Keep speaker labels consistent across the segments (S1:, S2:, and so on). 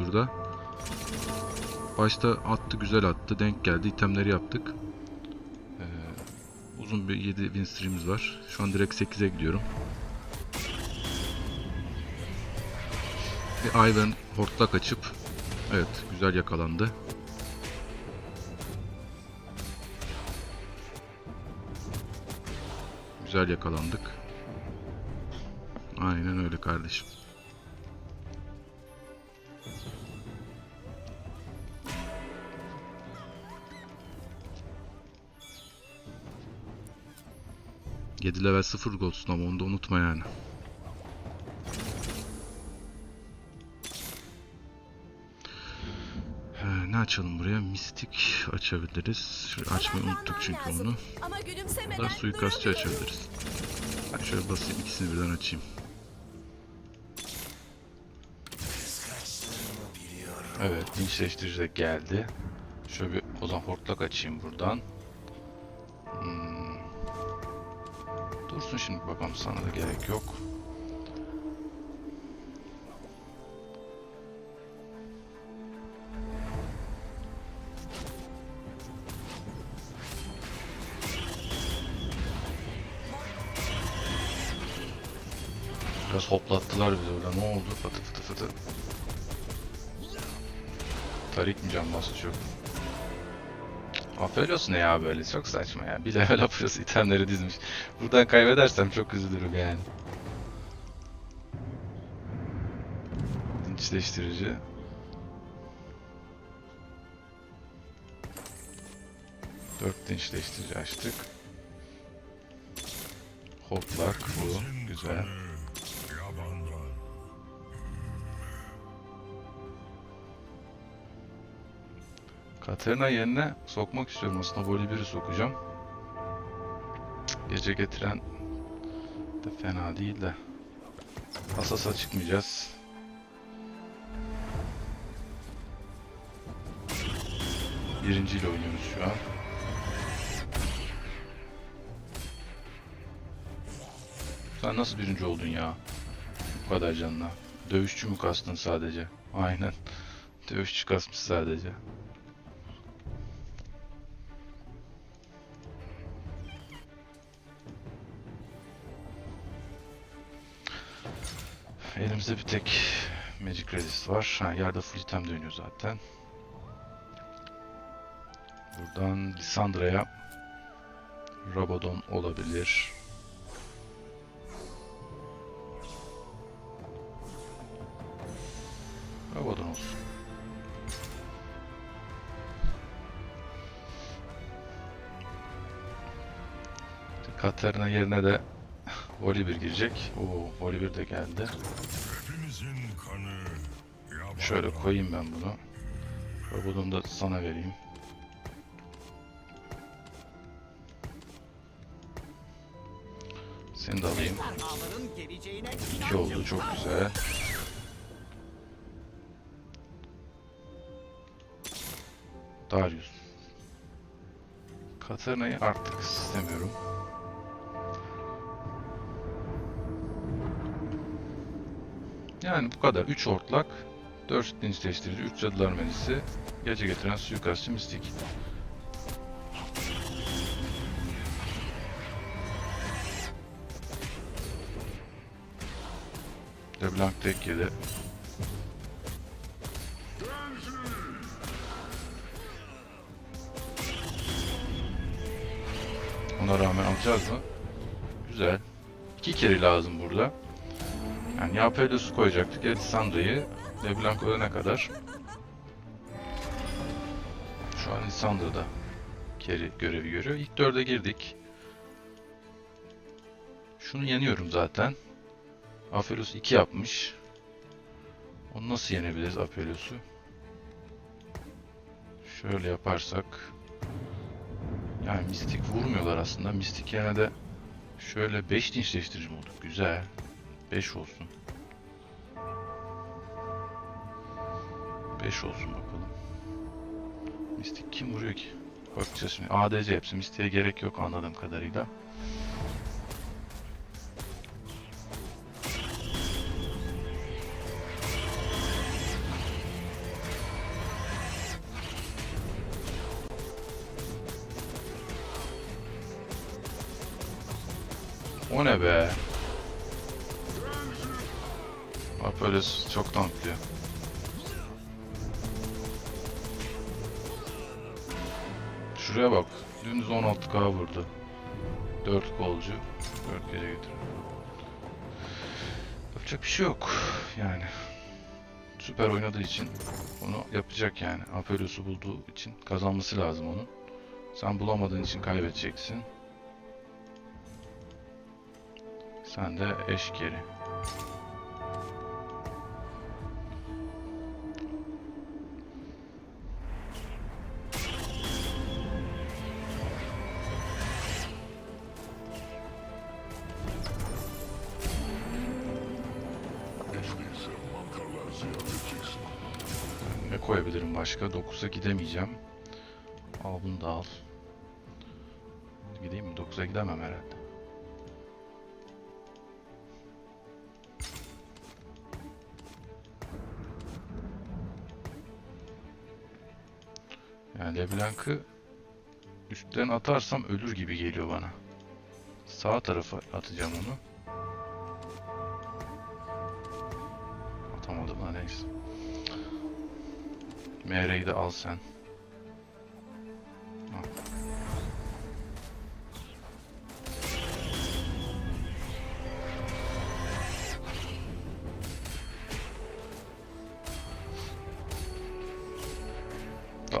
S1: turda. Başta attı güzel attı. Denk geldi. itemleri yaptık. Ee, uzun bir 7 win stream'imiz var. Şu an direkt 8'e gidiyorum. Bir Ivan hortlak açıp evet güzel yakalandı. Güzel yakalandık. Aynen öyle kardeşim. Yedi level 0 goldsun ama onu da unutma yani. He, ne açalım buraya? Mistik açabiliriz. Şöyle açmayı unuttuk çünkü onu.
S2: Ama
S1: Da
S2: gülümsemeden
S1: suikastçı açabiliriz. Ben şöyle basayım ikisini birden açayım. Evet, dinçleştirici de geldi. Şöyle bir o zaman hortlak açayım buradan. Dursun şimdi bakalım sana da gerek yok. Biraz hoplattılar bizi öyle. Ne oldu? Fıtı fıtı fıtı. Tarik mi can bası çok? Apelos ne ya böyle? Çok saçma ya. Bir level Apelos itemleri dizmiş. Buradan kaybedersem çok üzülürüm yani. Dinçleştirici. Dört dinçleştirici açtık. Hoplak bu. Güzel. Katerina yerine sokmak istiyorum aslında biri sokacağım. Gece getiren de fena değil de. Asas'a çıkmayacağız. Birinciyle oynuyoruz şu an. Sen nasıl birinci oldun ya? Bu kadar canına. Dövüşçü mü kastın sadece? Aynen. Dövüşçü kasmış sadece. Elimizde bir tek Magic Resist var. Ha, yerde full item dönüyor zaten. Buradan Lissandra'ya Rabadon olabilir. Rabadon olsun. Katarina yerine de Volibear girecek. Oo, Volibear de geldi. Şöyle koyayım ben bunu. Bunu da sana vereyim. Seni de alayım. İki oldu çok güzel. Darius. Katarina'yı artık istemiyorum. Yani bu kadar. 3 ortlak, 4 dinçleştirici, 3 cadılar menisi, gece getiren suikastçı mistik. LeBlanc tek yedi. Ona rağmen alacağız mı? Güzel. İki kere lazım burada. Yani ya Pelos'u koyacaktık ya Lissandra'yı. LeBlanc ölene kadar. Şu an Lissandra'da keri görevi görüyor. İlk dörde girdik. Şunu yeniyorum zaten. Apelos 2 yapmış. Onu nasıl yenebiliriz Apelos'u? Şöyle yaparsak. Yani mistik vurmuyorlar aslında. Mistik yine de şöyle 5 dinçleştirici olduk? Güzel. 5 olsun. 5 olsun bakalım. Mistik kim vuruyor ki? Bakacağız şimdi. ADC hepsi mistiğe gerek yok anladığım kadarıyla. O ne be? Böyle çok tanklıyor. Şuraya bak. Dümdüz 16k vurdu. 4 golcü. 4 gece getiriyor. Yapacak bir şey yok. Yani. Süper oynadığı için onu yapacak yani. Apelios'u bulduğu için kazanması lazım onun. Sen bulamadığın için kaybedeceksin. Sen de eş geri. Koyabilirim başka? 9'a gidemeyeceğim. Al bunu da al. Gideyim mi? 9'a gidemem herhalde. Yani LeBlanc'ı üstten atarsam ölür gibi geliyor bana. Sağ tarafa atacağım onu. Atamadım da neyse. MR'yi de al sen.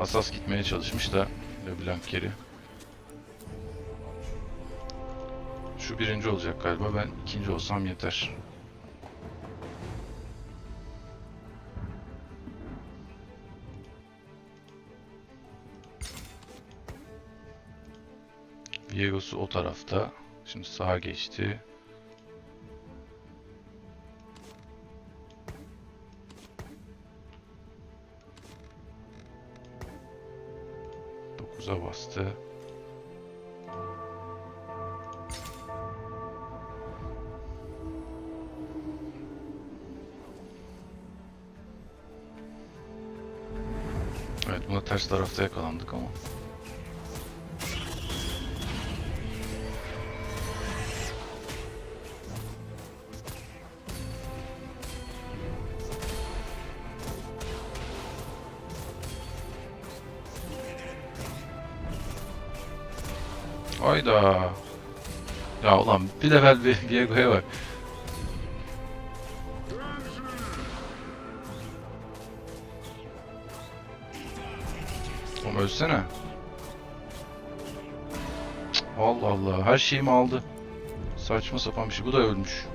S1: Asas gitmeye çalışmış da LeBlanc geri. Şu birinci olacak galiba. Ben ikinci olsam yeter. Viego'su o tarafta. Şimdi sağa geçti. Dokuza bastı. Evet buna ters tarafta yakalandık ama. Hayda. Ya ulan bir level bir Viego'ya bak. Oğlum ölsene. Allah Allah her şeyimi aldı. Saçma sapan bir şey. Bu da ölmüş.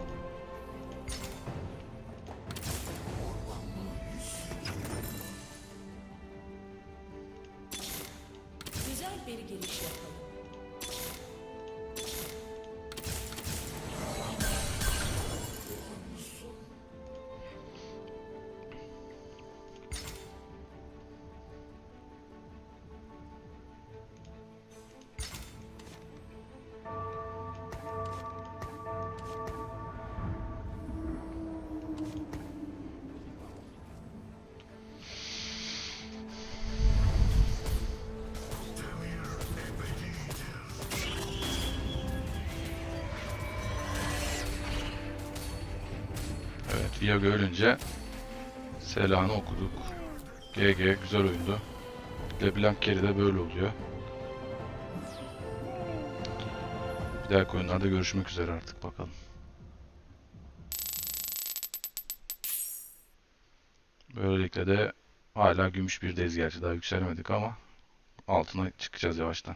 S1: Viago ölünce Sela'nı okuduk. GG güzel oyundu. LeBlanc geri de böyle oluyor. Bir dahaki oyunlarda görüşmek üzere artık bakalım. Böylelikle de hala gümüş birdeyiz gerçi daha yükselemedik ama altına çıkacağız yavaştan.